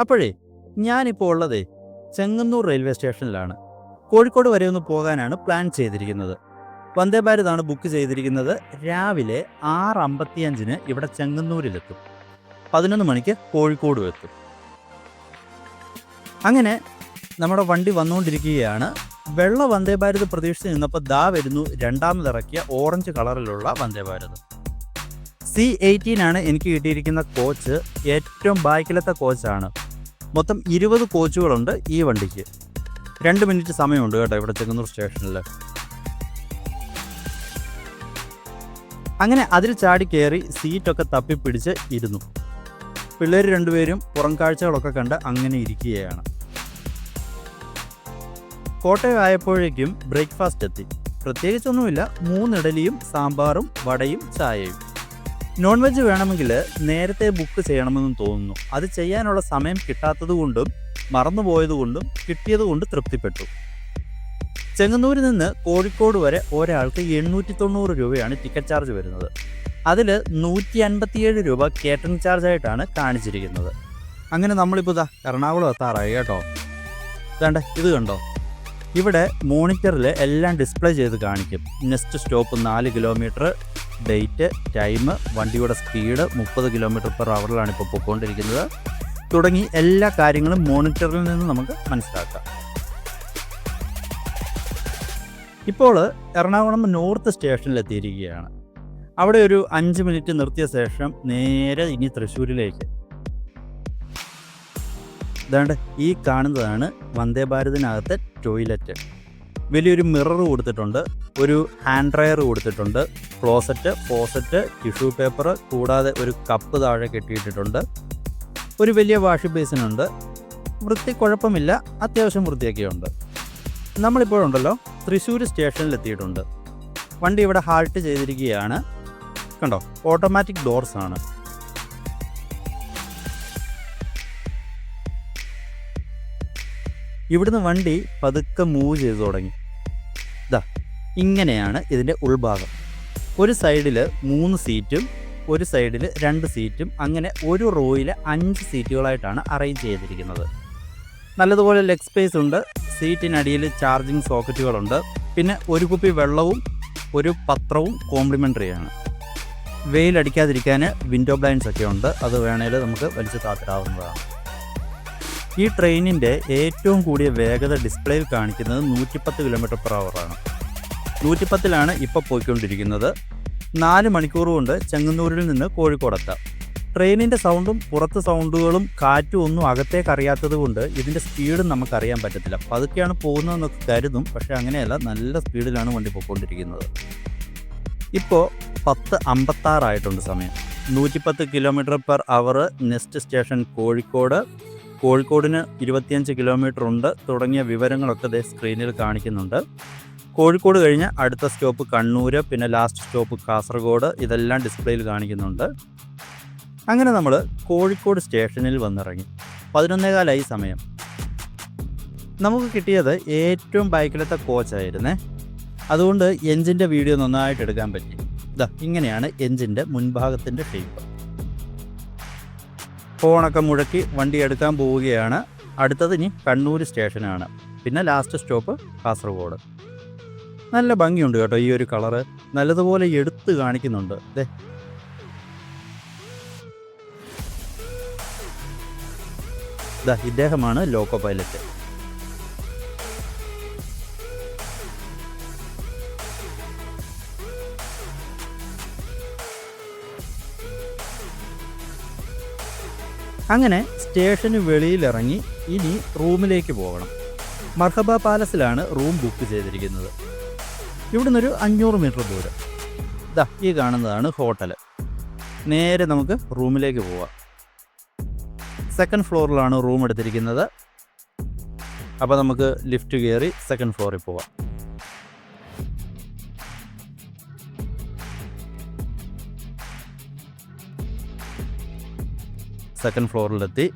അപ്പോഴേ ഞാനിപ്പോൾ ഉള്ളതേ ചെങ്ങന്നൂർ റെയിൽവേ സ്റ്റേഷനിലാണ്. കോഴിക്കോട് വരെ ഒന്ന് പോകാനാണ് പ്ലാൻ ചെയ്തിരിക്കുന്നത്. വന്ദേ ഭാരതാണ് ബുക്ക് ചെയ്തിരിക്കുന്നത്. രാവിലെ ആറ് അമ്പത്തിയഞ്ചിന് ഇവിടെ ചെങ്ങന്നൂരിലെത്തും. പതിനൊന്ന് മണിക്ക് കോഴിക്കോടും എത്തും. അങ്ങനെ നമ്മുടെ വണ്ടി വന്നുകൊണ്ടിരിക്കുകയാണ്. വെള്ള വന്ദേ ഭാരത് പ്രതീക്ഷിച്ച് നിന്നപ്പോൾ ദാ വരുന്നു രണ്ടാമതിറക്കിയ ഓറഞ്ച് കളറിലുള്ള വന്ദേ ഭാരത്. സി എയ്റ്റീൻ ആണ് എനിക്ക് കിട്ടിയിരിക്കുന്ന കോച്ച് ഏറ്റവും ബാക്കിലത്തെ കോച്ചാണ് മൊത്തം ഇരുപത് കോച്ചുകളുണ്ട് ഈ വണ്ടിക്ക്. രണ്ട് മിനിറ്റ് സമയമുണ്ട് കേട്ടോ ഇവിടെ ചെങ്ങന്നൂർ സ്റ്റേഷനിൽ അങ്ങനെ അതിൽ ചാടി കയറി സീറ്റൊക്കെ തപ്പിപ്പിടിച്ച് ഇരുന്നു. പിള്ളേർ രണ്ടുപേരും പുറം കാഴ്ചകളൊക്കെ കണ്ട് അങ്ങനെ ഇരിക്കുകയാണ്. കോട്ടയം ആയപ്പോഴേക്കും ബ്രേക്ക്ഫാസ്റ്റ് എത്തി. പ്രത്യേകിച്ചൊന്നുമില്ല മൂന്നിടലിയും സാമ്പാറും വടയും ചായയും. നോൺ വെജ് വേണമെങ്കിൽ നേരത്തെ ബുക്ക് ചെയ്യണമെന്ന് തോന്നുന്നു. അത് ചെയ്യാനുള്ള സമയം കിട്ടാത്തതുകൊണ്ടും മറന്നുപോയതുകൊണ്ടും കിട്ടിയതുകൊണ്ട് തൃപ്തിപ്പെട്ടു. ചെങ്ങന്നൂരിൽ നിന്ന് കോഴിക്കോട് വരെ ഒരാൾക്ക് എണ്ണൂറ്റി തൊണ്ണൂറ് രൂപയാണ് ടിക്കറ്റ് ചാർജ് വരുന്നത്. അതിൽ നൂറ്റി അൻപത്തിയേഴ് രൂപ കേറ്ററിംഗ് ചാർജ് ആയിട്ടാണ് കാണിച്ചിരിക്കുന്നത്. അങ്ങനെ നമ്മളിപ്പോൾ ഇതാ എറണാകുളം എത്താറായി കേട്ടോ. ഇതാണ്ട് ഇത് കണ്ടോ? ഇവിടെ മോണിറ്ററിൽ എല്ലാം ഡിസ്പ്ലേ ചെയ്ത് കാണിക്കും. നെക്സ്റ്റ് സ്റ്റോപ്പ് നാല് കിലോമീറ്റർ ഡേറ്റ് ടൈം വണ്ടിയുടെ സ്പീഡ് മുപ്പത് കിലോമീറ്റർ പെർ അവറിലാണ് ഇപ്പോൾ പൊയ്ക്കൊണ്ടിരിക്കുന്നത് തുടങ്ങി എല്ലാ കാര്യങ്ങളും മോണിറ്ററിൽ നിന്ന് നമുക്ക് മനസ്സിലാക്കാം. ഇപ്പോൾ എറണാകുളം നോർത്ത് സ്റ്റേഷനിലെത്തിയിരിക്കുകയാണ്. അവിടെ ഒരു അഞ്ച് മിനിറ്റ് നിർത്തിയ ശേഷം നേരെ ഇനി തൃശ്ശൂരിലേക്ക്. ഇതാണ്ട് ഈ കാണുന്നതാണ് വന്ദേ ഭാരതിനകത്തെ ടോയ്ലറ്റ്. വലിയൊരു മിറർ കൊടുത്തിട്ടുണ്ട്. ഒരു ഹാൻഡ് ഡ്രയർ കൊടുത്തിട്ടുണ്ട്. ക്ലോസറ്റ് ഫോസറ്റ് ടിഷ്യൂ പേപ്പർ കൂടാതെ ഒരു കപ്പ് താഴെ കെട്ടിയിട്ടിട്ടുണ്ട്. ഒരു വലിയ വാഷ് ബേസിനുണ്ട് വൃത്തി കുഴപ്പമില്ല അത്യാവശ്യം വൃത്തിയൊക്കെയുണ്ട്. നമ്മളിപ്പോഴുണ്ടല്ലോ തൃശ്ശൂർ സ്റ്റേഷനിൽ എത്തിയിട്ടുണ്ട് വണ്ടി ഇവിടെ ഹാൾട്ട് ചെയ്തിരിക്കുകയാണ്. കണ്ടോ ഓട്ടോമാറ്റിക് ഡോർസ് ആണ്. ഇവിടുന്ന് വണ്ടി പതുക്കെ മൂവ് ചെയ്തു തുടങ്ങി. ഇതാ ഇങ്ങനെയാണ് ഇതിന്റെ ഉൾഭാഗം. ഒരു സൈഡിൽ മൂന്ന് സീറ്റും ഒരു സൈഡിൽ രണ്ട് സീറ്റും അങ്ങനെ ഒരു റോയിൽ അഞ്ച് സീറ്റുകളായിട്ടാണ് അറേഞ്ച് ചെയ്തിരിക്കുന്നത്. നല്ലതുപോലെ ലെഗ് സ്പേസ് ഉണ്ട് സീറ്റിനടിയിൽ ചാർജിങ് സോക്കറ്റുകളുണ്ട് പിന്നെ ഒരു കുപ്പി വെള്ളവും ഒരു പത്രവും കോംപ്ലിമെന്ററി ആണ്. വെയിലടിക്കാതിരിക്കാൻ വിൻഡോ ബ്ലൈൻഡ്സ് ഒക്കെ ഉണ്ട് അത് വേണേൽ നമുക്ക് വലിച്ചു താത്തിടാവുന്നതാണ്. ഈ ട്രെയിനിന്റെ ഏറ്റവും കൂടിയ വേഗത ഡിസ്പ്ലേയിൽ കാണിക്കുന്നത് നൂറ്റിപ്പത്ത് കിലോമീറ്റർ പെർ ആണ്. നൂറ്റിപ്പത്തിലാണ് ഇപ്പോൾ പോയിക്കൊണ്ടിരിക്കുന്നത്. നാല് മണിക്കൂർ കൊണ്ട് ചെങ്ങന്നൂരിൽ നിന്ന് കോഴിക്കോടെത്താം. ട്രെയിനിന്റെ സൗണ്ടും പുറത്ത് സൗണ്ടുകളും കാറ്റും ഒന്നും അകത്തേക്ക് അറിയാത്തത് കൊണ്ട് ഇതിന്റെ സ്പീഡും നമുക്കറിയാൻ പറ്റത്തില്ല. പതുക്കെയാണ് പോകുന്നതെന്നൊക്കെ കരുതും. പക്ഷേ അങ്ങനെയല്ല നല്ല സ്പീഡിലാണ് വണ്ടി പോയിക്കൊണ്ടിരിക്കുന്നത്. ഇപ്പോൾ പത്ത് അമ്പത്താറായിട്ടുണ്ട് സമയം. നൂറ്റിപ്പത്ത് kilometre per hour next station Kozhikode. കോഴിക്കോടിന് ഇരുപത്തിയഞ്ച് കിലോമീറ്റർ ഉണ്ട്. തുടങ്ങിയ വിവരങ്ങളൊക്കെ ദേ സ്ക്രീനിൽ കാണിക്കുന്നുണ്ട്. കോഴിക്കോട് കഴിഞ്ഞ് അടുത്ത സ്റ്റോപ്പ് കണ്ണൂർ പിന്നെ ലാസ്റ്റ് സ്റ്റോപ്പ് കാസർഗോഡ് ഇതെല്ലാം ഡിസ്പ്ലേയിൽ കാണിക്കുന്നുണ്ട്. അങ്ങനെ നമ്മൾ കോഴിക്കോട് സ്റ്റേഷനിൽ വന്നിറങ്ങി. പതിനൊന്നേകാലായി സമയം. നമുക്ക് കിട്ടിയത് ഏറ്റവും ബൈക്കിലത്തെ കോച്ചായിരുന്നേ അതുകൊണ്ട് എഞ്ചിന്റെ വീഡിയോ നന്നായിട്ട് എടുക്കാൻ പറ്റി. ഇതാ ഇങ്ങനെയാണ് എഞ്ചിന്റെ മുൻഭാഗത്തിന്റെ ഷേപ്പ് ഫോണൊക്കെ മുഴക്കി വണ്ടി എടുക്കാൻ പോവുകയാണ്. അടുത്തത് ഇനി കണ്ണൂർ സ്റ്റേഷനാണ്. പിന്നെ ലാസ്റ്റ് സ്റ്റോപ്പ് കാസർഗോഡ്. നല്ല ഭംഗിയുണ്ട് കേട്ടോ ഈ ഒരു കളറ്. നല്ലതുപോലെ എടുത്ത് കാണിക്കുന്നുണ്ട്. ദാ. ഇദ്ദേഹമാണ് ലോക്കോ പൈലറ്റ്. അങ്ങനെ സ്റ്റേഷന് വെളിയിലിറങ്ങി ഇനി റൂമിലേക്ക് പോകണം. മർഹബ പാലസിലാണ് റൂം ബുക്ക് ചെയ്തിരിക്കുന്നത്. ഇവിടുന്ന് ഒരു അഞ്ഞൂറ് മീറ്റർ ദൂരം. ഇതാ ഈ കാണുന്നതാണ് ഹോട്ടൽ നേരെ നമുക്ക് റൂമിലേക്ക് പോവാം. സെക്കൻഡ് ഫ്ലോറിലാണ് റൂം എടുത്തിരിക്കുന്നത്. അപ്പോൾ നമുക്ക് ലിഫ്റ്റ് കയറി സെക്കൻഡ് ഫ്ലോറിൽ പോവാം. സെക്കൻഡ് ഫ്ലോറിലെത്തി.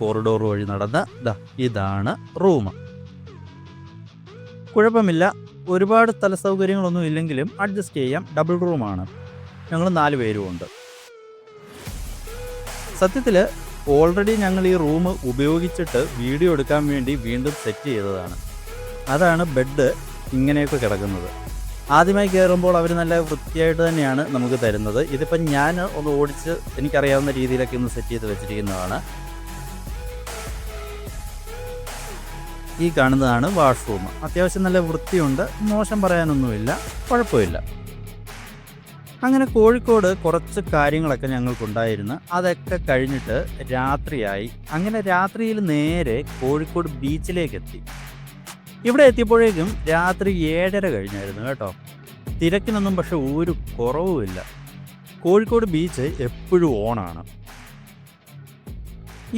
കോറിഡോർ വഴി നടന്ന് ദാ ഇതാണ് റൂം കുഴപ്പമില്ല. ഒരുപാട് സ്ഥല സൗകര്യങ്ങളൊന്നും ഇല്ലെങ്കിലും അഡ്ജസ്റ്റ് ചെയ്യാം. ഡബിൾ റൂമാണ് ഞങ്ങൾ നാല് പേരും ഉണ്ട്. സത്യത്തിൽ ഓൾറെഡി ഞങ്ങൾ ഈ റൂം ഉപയോഗിച്ചിട്ട് വീഡിയോ എടുക്കാൻ വേണ്ടി വീണ്ടും സെറ്റ് ചെയ്തതാണ്. അതാണ് ബെഡ് ഇങ്ങനെയൊക്കെ കിടക്കുന്നത്. ആദ്യമായി കയറുമ്പോൾ അവർ നല്ല വൃത്തിയായിട്ട് തന്നെയാണ് നമുക്ക് തരുന്നത്. ഇതിപ്പം ഞാൻ ഒന്ന് ഓടിച്ച് എനിക്കറിയാവുന്ന രീതിയിലൊക്കെ ഒന്ന് സെറ്റ് ചെയ്ത് വെച്ചിരിക്കുന്നതാണ്. ഈ കാണുന്നതാണ് വാഷ്റൂം. അത്യാവശ്യം നല്ല വൃത്തിയുണ്ട് മോശം പറയാനൊന്നുമില്ല കുഴപ്പമില്ല. അങ്ങനെ കോഴിക്കോട് കുറച്ച് കാര്യങ്ങളൊക്കെ ഞങ്ങൾക്കുണ്ടായിരുന്നു. അതൊക്കെ കഴിഞ്ഞിട്ട് രാത്രിയായി. അങ്ങനെ രാത്രിയിൽ നേരെ കോഴിക്കോട് ബീച്ചിലേക്ക് എത്തി ഇവിടെ എത്തിയപ്പോഴേക്കും രാത്രി ഏഴര കഴിഞ്ഞായിരുന്നു കേട്ടോ. തിരക്കിനൊന്നും പക്ഷെ ഒരു കുറവുമില്ല. കോഴിക്കോട് ബീച്ച് എപ്പോഴും ഓണാണ്.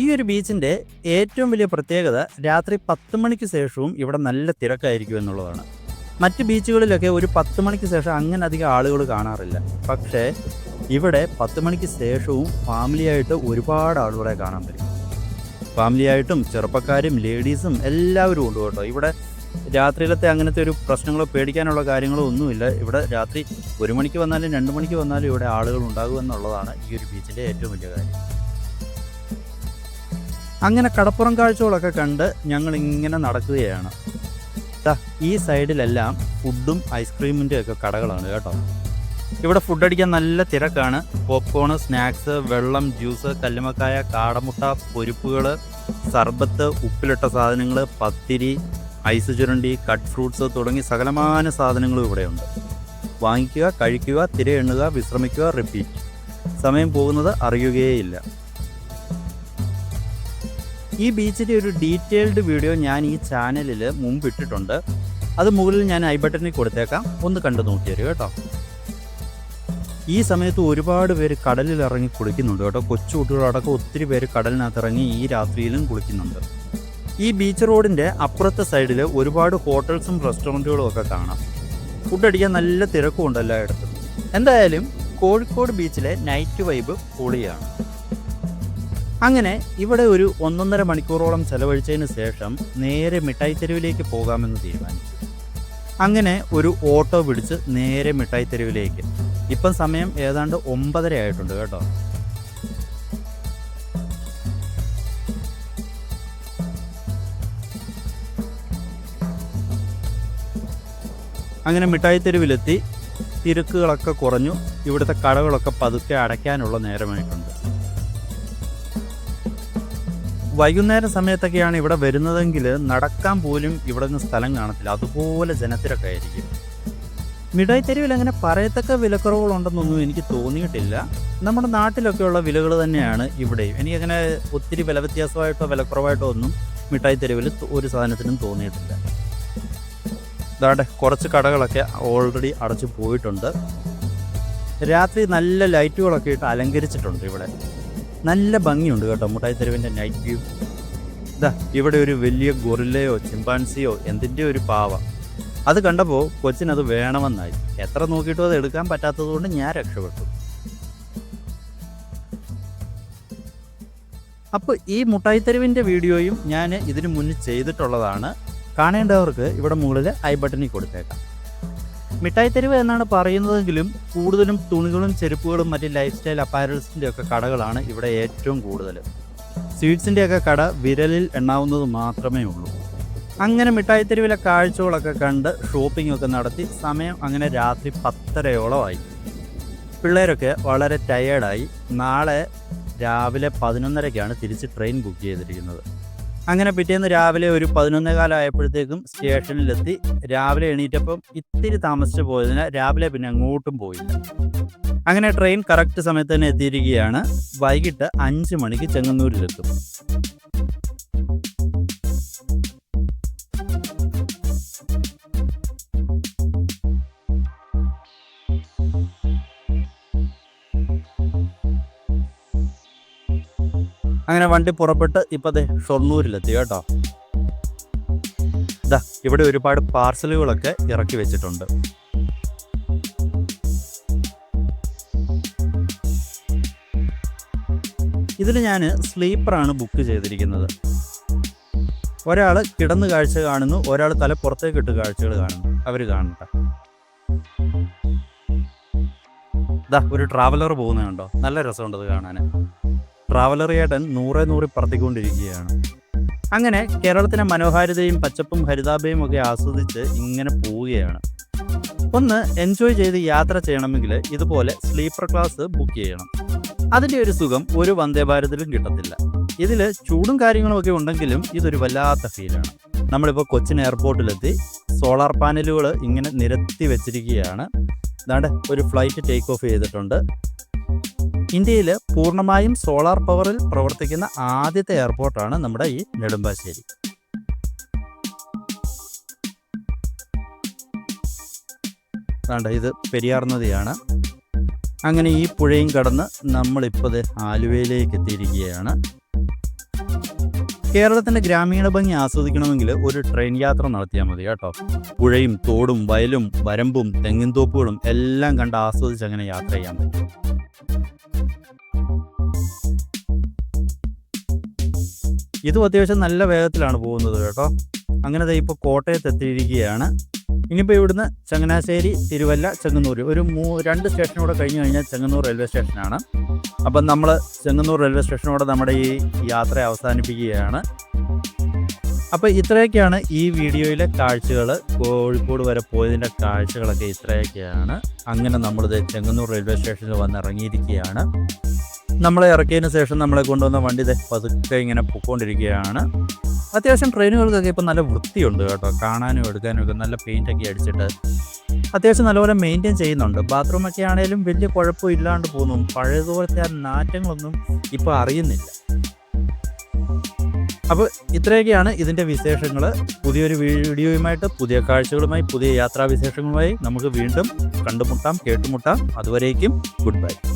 ഈ ഒരു ബീച്ചിന്റെ ഏറ്റവും വലിയ പ്രത്യേകത രാത്രി പത്ത് മണിക്ക് ശേഷവും ഇവിടെ നല്ല തിരക്കായിരിക്കും എന്നുള്ളതാണ്. മറ്റ് ബീച്ചുകളിലൊക്കെ ഒരു പത്ത് മണിക്ക് ശേഷം അങ്ങനെ അധികം ആളുകൾ കാണാറില്ല. പക്ഷേ ഇവിടെ പത്ത് മണിക്ക് ശേഷവും ഫാമിലിയായിട്ട് ഒരുപാട് ആളുകളെ കാണാൻ പറ്റും. ഫാമിലിയായിട്ടും ചെറുപ്പക്കാരും ലേഡീസും എല്ലാവരും ഉണ്ട് കേട്ടോ. ഇവിടെ രാത്രിയിലത്തെ അങ്ങനത്തെ ഒരു പ്രശ്നങ്ങളോ പേടിക്കാനുള്ള കാര്യങ്ങളോ ഒന്നുമില്ല. ഇവിടെ രാത്രി ഒരു മണിക്ക് വന്നാലും രണ്ട് മണിക്ക് വന്നാലും ഇവിടെ ആളുകൾ ഉണ്ടാകുമെന്നുള്ളതാണ് ഈ ഒരു ബീച്ചിന്റെ ഏറ്റവും വലിയ കാര്യം. അങ്ങനെ കടപ്പുറം കാഴ്ചകളൊക്കെ കണ്ട് ഞങ്ങൾ ഇങ്ങനെ നടക്കുകയാണ് ഈ സൈഡിലെല്ലാം ഫുഡും ഐസ്ക്രീമിന്റെ ഒക്കെ കടകളാണ് കേട്ടോ. ഇവിടെ ഫുഡ് അടിക്കാൻ നല്ല തിരക്കാണ്. പോപ്കോണ് സ്നാക്സ് വെള്ളം ജ്യൂസ് കല്ലുമക്കായ കാടമുട്ട പൊരിപ്പുകൾ സർബത്ത് ഉപ്പിലിട്ട സാധനങ്ങൾ പത്തിരി ഐസ് ചുരണ്ടി കട്ട് ഫ്രൂട്ട്സ് തുടങ്ങി സകലമാന സാധനങ്ങളും ഇവിടെയുണ്ട്. വാങ്ങിക്കുക കഴിക്കുക തിര എണ്ണുക വിശ്രമിക്കുക റിപ്പീറ്റ് സമയം പോകുന്നത് അറിയുകയേയില്ല. ഈ ബീച്ചിന്റെ ഒരു ഡീറ്റെയിൽഡ് വീഡിയോ ഞാൻ ഈ ചാനലിൽ മുമ്പ് ഇട്ടിട്ടുണ്ട് അത് മുകളിൽ ഞാൻ ഐ ബട്ടണിൽ കൊടുത്തേക്കാം. ഒന്ന് കണ്ടു നോക്കിയരു കേട്ടോ. ഈ സമയത്ത് ഒരുപാട് പേര് കടലിൽ ഇറങ്ങി കുളിക്കുന്നുണ്ട് കേട്ടോ. കൊച്ചു കുട്ടികളടക്കം ഒത്തിരി പേര് കടലിനകത്ത് ഇറങ്ങി ഈ രാത്രിയിലും കുളിക്കുന്നുണ്ട്. ഈ ബീച്ച് റോഡിന്റെ അപ്പുറത്തെ സൈഡിൽ ഒരുപാട് ഹോട്ടൽസും റെസ്റ്റോറന്റുകളും ഒക്കെ കാണാം. ഫുഡ് അടിക്കാൻ നല്ല തിരക്കും ഉണ്ടല്ലോ എല്ലായിടത്തും. എന്തായാലും കോഴിക്കോട് ബീച്ചിലെ നൈറ്റ് വൈബ് പൊളിയാണ്. അങ്ങനെ ഇവിടെ ഒരു ഒന്നൊന്നര മണിക്കൂറോളം ചെലവഴിച്ചതിന് ശേഷം നേരെ മിഠായി തെരുവിലേക്ക് പോകാമെന്ന് തീരുമാനിച്ചു. അങ്ങനെ ഒരു ഓട്ടോ പിടിച്ച് നേരെ മിഠായി തെരുവിലേക്ക് ഇപ്പം സമയം ഏതാണ്ട് ഒമ്പതര ആയിട്ടുണ്ട് കേട്ടോ. അങ്ങനെ മിഠായി തെരുവിലെത്തി തിരക്കുകളൊക്കെ കുറഞ്ഞു ഇവിടുത്തെ കടകളൊക്കെ പതുക്കെ അടയ്ക്കാനുള്ള നേരമായിട്ടുണ്ട്. വൈകുന്നേരം സമയത്തൊക്കെയാണ് ഇവിടെ വരുന്നതെങ്കിൽ നടക്കാൻ പോലും ഇവിടെ നിന്ന് സ്ഥലം കാണത്തില്ല. അതുപോലെ ജനത്തിരൊക്കെ ആയിരിക്കും. മിഠായി തെരുവിൽ അങ്ങനെ പറയത്തക്ക വിലക്കുറവുകളുണ്ടെന്നൊന്നും എനിക്ക് തോന്നിയിട്ടില്ല. നമ്മുടെ നാട്ടിലൊക്കെയുള്ള വിലകൾ തന്നെയാണ് ഇവിടെയും. എനിക്കങ്ങനെ ഒത്തിരി വില വ്യത്യാസമായിട്ടോ വിലക്കുറവായിട്ടോ ഒന്നും മിഠായി തെരുവിൽ ഒരു സാധനത്തിനും തോന്നിയിട്ടില്ല. ഇതാണ്ട് കുറച്ച് കടകളൊക്കെ ഓൾറെഡി അടച്ചു പോയിട്ടുണ്ട്. രാത്രി നല്ല ലൈറ്റുകളൊക്കെ ഇട്ട് അലങ്കരിച്ചിട്ടുണ്ട് ഇവിടെ. നല്ല ഭംഗിയുണ്ട് കേട്ടോ മുട്ടായി തെരുവിന്റെ നൈറ്റ് വ്യൂ ഇതാ ഇവിടെ ഒരു വലിയ ഗൊറില്ലയോ ചിമ്പാൻസിയോ എന്തിന്റെ ഒരു പാവ. അത് കണ്ടപ്പോൾ കൊച്ചിനത് വേണമെന്നായി. എത്ര നോക്കിയിട്ടും അത് എടുക്കാൻ പറ്റാത്തതുകൊണ്ട് ഞാൻ രക്ഷപ്പെട്ടു. അപ്പോൾ ഈ മുട്ടായിത്തെരുവിന്റെ വീഡിയോയും ഞാൻ ഇതിനു മുന്നിൽ ചെയ്തിട്ടുള്ളതാണ്. കാണേണ്ടവർക്ക് ഇവിടെ മുകളിൽ ഐ ബട്ടണിൽ കൊടുത്തേക്കാം. മിഠായി തെരുവ് എന്നാണ് പറയുന്നതെങ്കിലും കൂടുതലും തുണികളും ചെരുപ്പുകളും മറ്റ് ലൈഫ് സ്റ്റൈൽ അപ്പാരൽസിന്റെ ഒക്കെ കടകളാണ് ഇവിടെ ഏറ്റവും കൂടുതൽ. സ്വീറ്റ്സിന്റെ ഒക്കെ കട വിരലിൽ എണ്ണാവുന്നത് മാത്രമേ ഉള്ളൂ. അങ്ങനെ മിഠായി തെരുവിലെ കാഴ്ചകളൊക്കെ കണ്ട് ഷോപ്പിംഗ് ഒക്കെ നടത്തി സമയം അങ്ങനെ രാത്രി പത്തരയോളമായി. പിള്ളേരൊക്കെ വളരെ ടയേർഡായി നാളെ രാവിലെ പതിനൊന്നരയ്ക്കാണ് തിരിച്ച് ട്രെയിൻ ബുക്ക് ചെയ്തിരിക്കുന്നത്. അങ്ങനെ പിറ്റേന്ന് രാവിലെ ഒരു പതിനൊന്നേകാലമായപ്പോഴത്തേക്കും സ്റ്റേഷനിലെത്തി. രാവിലെ എണീറ്റപ്പം ഇത്തിരി താമസിച്ചു പോയതിന് രാവിലെ പിന്നെ അങ്ങോട്ടും പോയില്ല. അങ്ങനെ ട്രെയിൻ കറക്റ്റ് സമയത്ത് തന്നെ എത്തിയിരിക്കുകയാണ്. വൈകിട്ട് അഞ്ച് മണിക്ക് ചെങ്ങന്നൂരിലെത്തും. അങ്ങനെ വണ്ടി പുറപ്പെട്ട് ഇപ്പം ദേ ഷൊർണൂരിലെത്തി കേട്ടോ. ഇതാ ഇവിടെ ഒരുപാട് പാർസലുകളൊക്കെ ഇറക്കി വെച്ചിട്ടുണ്ട്. ഇതിൽ ഞാൻ സ്ലീപ്പറാണ് ബുക്ക് ചെയ്തിരിക്കുന്നത്. ഒരാൾ കിടന്ന് കാഴ്ച കാണുന്നു ഒരാൾ തല പുറത്തേക്ക് ഇട്ട് കാഴ്ചകൾ കാണുന്നു അവർ കാണട്ടെ. ഇതാ ഒരു ട്രാവലർ പോകുന്നത് കണ്ടോ നല്ല രസമുണ്ട് അത് കാണാൻ ട്രാവലർ ഏട്ടൻ നൂറെ നൂറി പറത്തിക്കൊണ്ടിരിക്കുകയാണ്. അങ്ങനെ കേരളത്തിന്റെ മനോഹാരിതയും പച്ചപ്പും ഹരിതാഭയും ഒക്കെ ആസ്വദിച്ച് ഇങ്ങനെ പോവുകയാണ്. ഒന്ന് എൻജോയ് ചെയ്ത് യാത്ര ചെയ്യണമെങ്കിൽ ഇതുപോലെ സ്ലീപ്പർ ക്ലാസ് ബുക്ക് ചെയ്യണം. അതിന്റെ ഒരു സുഖം ഒരു വന്ദേ ഭാരതിലും കിട്ടത്തില്ല. ഇതിൽ ചൂടും കാര്യങ്ങളും ഒക്കെ ഉണ്ടെങ്കിലും ഇതൊരു വല്ലാത്ത ഫീലാണ് നമ്മളിപ്പോൾ കൊച്ചിൻ എയർപോർട്ടിലെത്തി സോളാർ പാനലുകൾ ഇങ്ങനെ നിരത്തി വെച്ചിരിക്കുകയാണ്. ഇതാണ്ട് ഒരു ഫ്ലൈറ്റ് ടേക്ക് ഓഫ് ചെയ്തിട്ടുണ്ട്. ഇന്ത്യയിൽ പൂർണമായും സോളാർ പവറിൽ പ്രവർത്തിക്കുന്ന ആദ്യത്തെ എയർപോർട്ടാണ് നമ്മുടെ ഈ നെടുമ്പാശ്ശേരി. വേണ്ട ഇത് പെരിയാർ നദിയാണ്. അങ്ങനെ ഈ പുഴയും കടന്ന് നമ്മളിപ്പോൾ ആലുവയിലേക്ക് എത്തിയിരിക്കുകയാണ്. കേരളത്തിന്റെ ഗ്രാമീണ ഭംഗി ആസ്വദിക്കണമെങ്കിൽ ഒരു ട്രെയിൻ യാത്ര നടത്തിയാൽ മതി കേട്ടോ. പുഴയും തോടും വയലും വരമ്പും തെങ്ങിൻ തോപ്പുകളും എല്ലാം കണ്ട് ആസ്വദിച്ച് അങ്ങനെ യാത്ര ചെയ്യാൻ പറ്റും. ഇതും അത്യാവശ്യം നല്ല വേഗത്തിലാണ് പോകുന്നത് കേട്ടോ. അങ്ങനെ ഇപ്പോൾ കോട്ടയത്ത് എത്തിയിരിക്കുകയാണ്. ഇനിയിപ്പോൾ ഇവിടുന്ന് ചങ്ങനാശ്ശേരി തിരുവല്ല ചെങ്ങന്നൂർ ഒരു മൂ രണ്ട് സ്റ്റേഷനോടെ കഴിഞ്ഞ് കഴിഞ്ഞാൽ ചെങ്ങന്നൂർ റെയിൽവേ സ്റ്റേഷനാണ്. അപ്പം നമ്മൾ ചെങ്ങന്നൂർ റെയിൽവേ സ്റ്റേഷനോടെ നമ്മുടെ ഈ യാത്ര അവസാനിപ്പിക്കുകയാണ്. അപ്പോൾ ഇത്രയൊക്കെയാണ് ഈ വീഡിയോയിലെ കാഴ്ചകൾ കോഴിക്കോട് വരെ പോയതിന്റെ കാഴ്ചകളൊക്കെ ഇത്രയൊക്കെയാണ്. അങ്ങനെ നമ്മളിത് ചെങ്ങന്നൂർ റെയിൽവേ സ്റ്റേഷനിൽ വന്ന് ഇറങ്ങിയിരിക്കുകയാണ്. നമ്മളെ ഇറക്കിയതിന് ശേഷം നമ്മളെ കൊണ്ടുവന്ന വണ്ടി പതുക്കെ ഇങ്ങനെ പൊക്കോണ്ടിരിക്കുകയാണ്. അത്യാവശ്യം ട്രെയിനുകൾക്കൊക്കെ ഇപ്പം നല്ല വൃത്തിയുണ്ട് കേട്ടോ. കാണാനും എടുക്കാനും ഒക്കെ നല്ല പെയിന്റൊക്കെ അടിച്ചിട്ട്. അത്യാവശ്യം നല്ലപോലെ മെയിന്റെയിൻ ചെയ്യുന്നുണ്ട്. ബാത്റൂമൊക്കെ ആണെങ്കിലും വലിയ കുഴപ്പമില്ലാണ്ട് പോകുന്നു. പഴയതുപോലത്തെ ആ നാറ്റങ്ങളൊന്നും ഇപ്പോൾ അറിയുന്നില്ല. അപ്പോൾ ഇത്രയൊക്കെയാണ് ഇതിന്റെ വിശേഷങ്ങൾ പുതിയൊരു വീഡിയോയുമായിട്ട് പുതിയ കാഴ്ചകളുമായി പുതിയ യാത്രാവിശേഷങ്ങളുമായി നമുക്ക് വീണ്ടും കണ്ടുമുട്ടാം കേട്ടുമുട്ടാം. അതുവരേക്കും ഗുഡ് ബൈ.